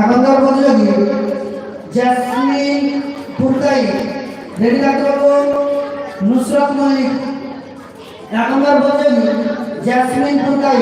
এখনকার প্রতিযোগী jasmine Bhutai ready থাকতে পারব নুসরাত মল্লিক এখনকার বলছেন জ্যাসমিন পুরকাই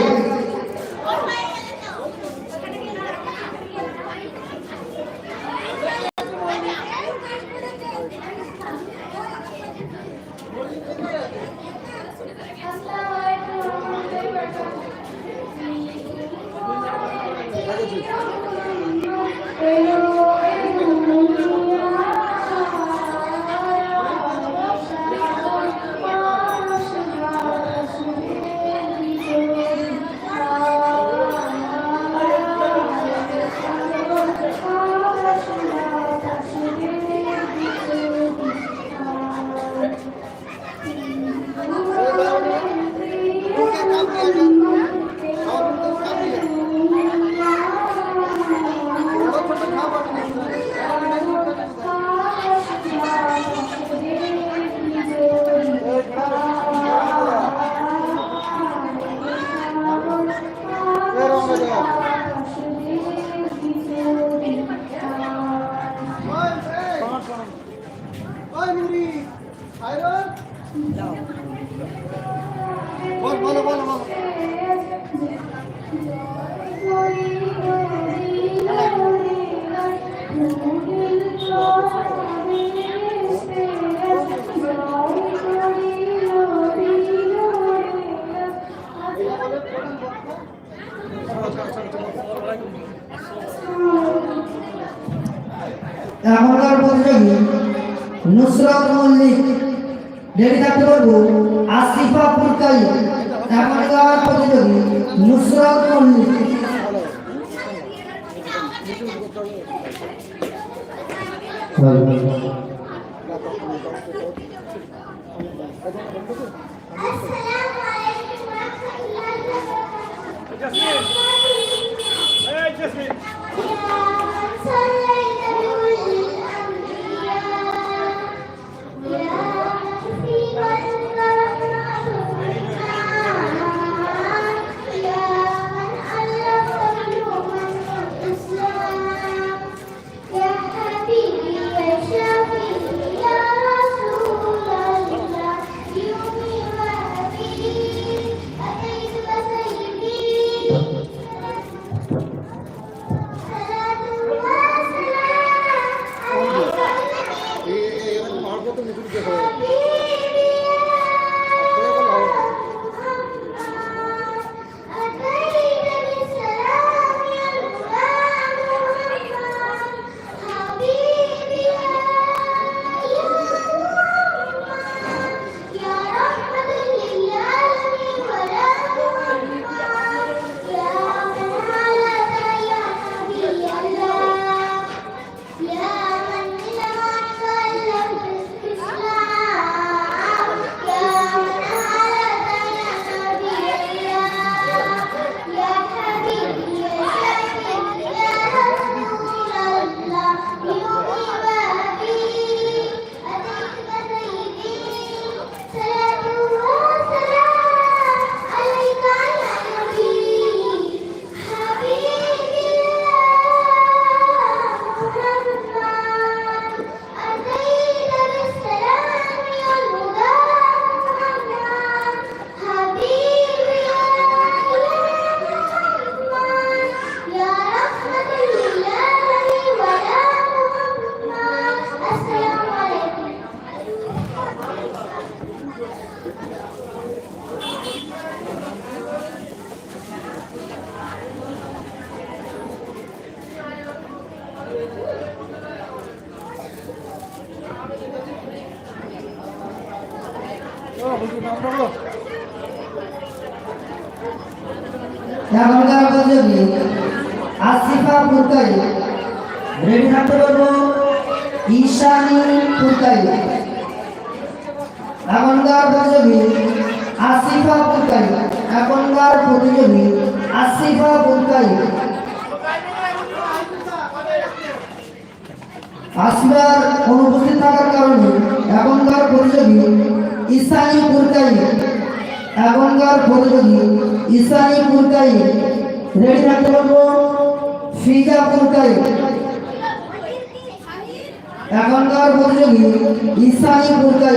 প্রতিযোগী নুসরাত মল্লিক রেডি থাকতে পারব আসিফা পুরকাই এখনকার প্রতিযোগী নুসরাত মল্লিক। يا আসিফা পুরকাই রেডি থাকতে পারব? ঈশানী পুরকাই প্রতিযোগী আসিফা পুরকাই এখনকার প্রতিযোগী আসিফা পুরকাই আসিফার অনুপস্থিত থাকার কারণে এখনকার প্রতিযোগী ঈশানী পুরকাই এখনকার প্রতিযোগী ঈশানী পুরকাই রেডি থাকতে বলব? ফিজা পুরকাই এখনকার প্রতিযোগী ঈশানী পুরকাই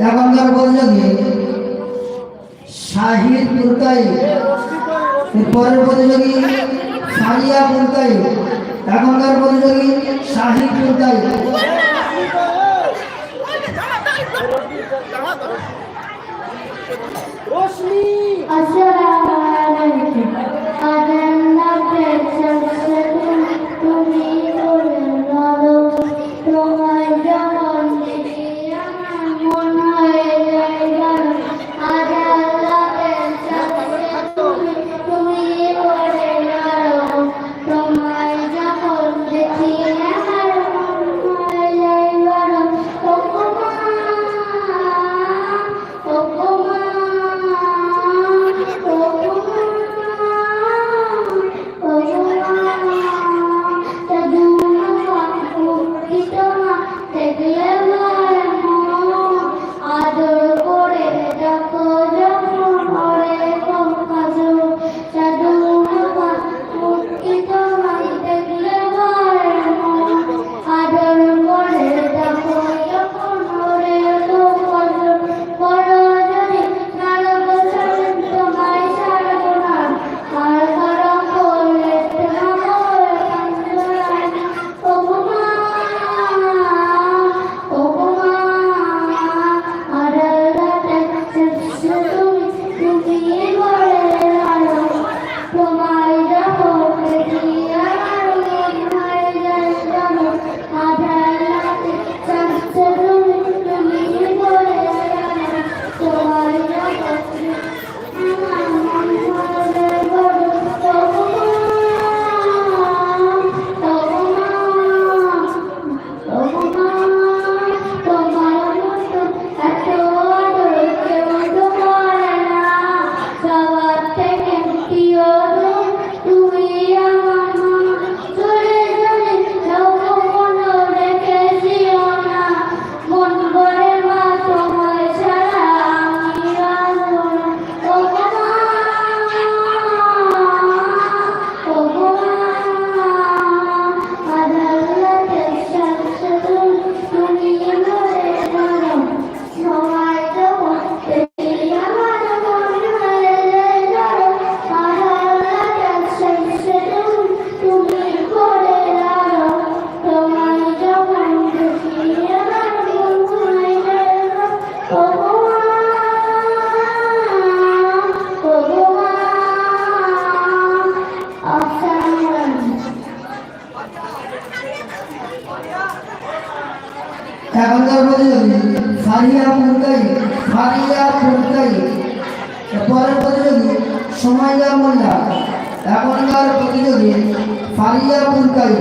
এখনকার প্রতিযোগী শাহিদ পুরকাই পরের প্রতিযোগী সারিয়া পুরকাই এখনকার প্রতিযোগী শাহিদ পুরকাই রশ্মি আচ্ছা আমাদের প্রতিযোগী ফারিয়া মুন্দাই ফারিয়া মুন্দাই পরের প্রতিযোগী সোমাইয়া মোল্লা এখনকার প্রতিযোগী ফারিয়া মুন্দাই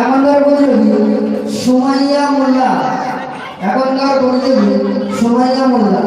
এখনকার প্রতিযোগী সোমাইয়া মোল্লা। এখনকার প্রতিযোগী সোমাইয়া মোল্লা।